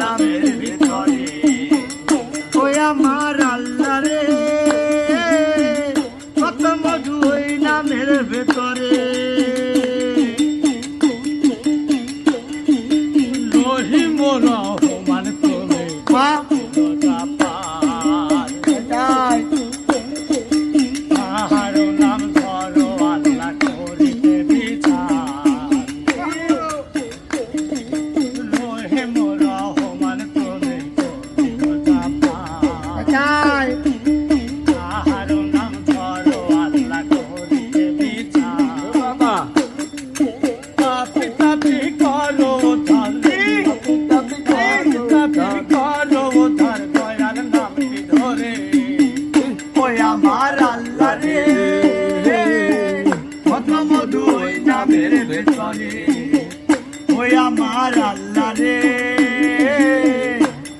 নামের ভিতরে। ওই আমার আল্লাহ রে কত মধু ওই নামের ভিতরে। রহিম আমার আল্লাহ রে।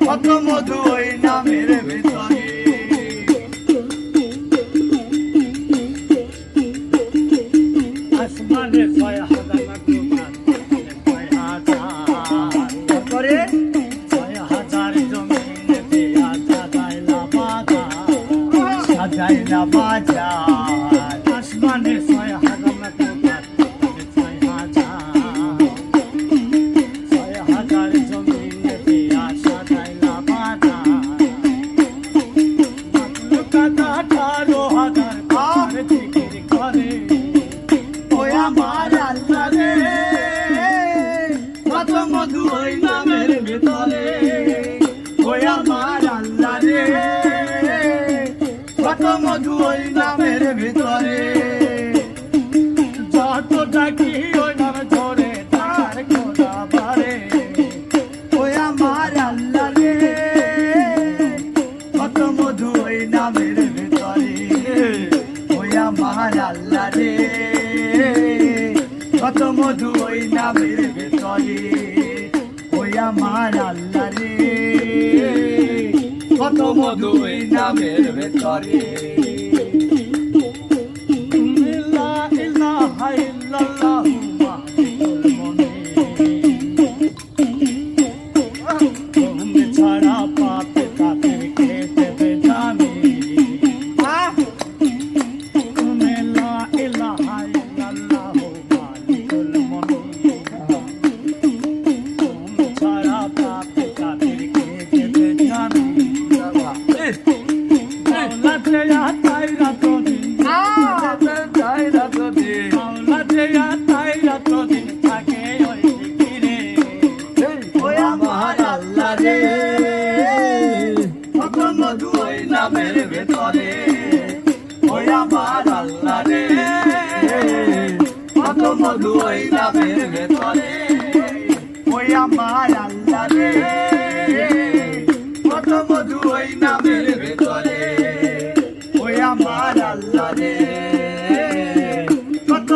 কত মধু ওই নামের ভেতরে। আসমানে ছয় হাজার ছয় হাজার। করে ছয় হাজার জমিনে সাজাইলা বাজার ওই নামের ভেতরে। যত ডাকি ওই নাম ধরে তার খোদা বারে। ওই আমার আল্লাহ রে, কত মধু ওই নামের ভেতরে। ওই আমার আল্লাহ রে, কত মধু ওই নামের ভেতরে। ওই আমার আল্লাহ রে, কত মধু ওই নামের ভেতরে। Mm-hmm. আমার আল্লাহ রে কত মধু ওই নামের ভেতরে ওই আমার আল্লাহ রে কত মধু ওই নামের ভেতরে ওই আমার আল্লাহ রে কত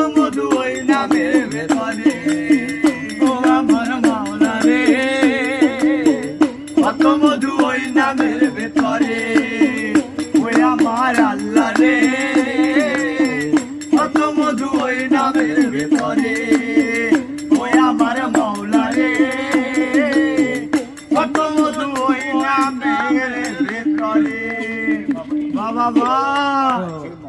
ভেতরে বাবা।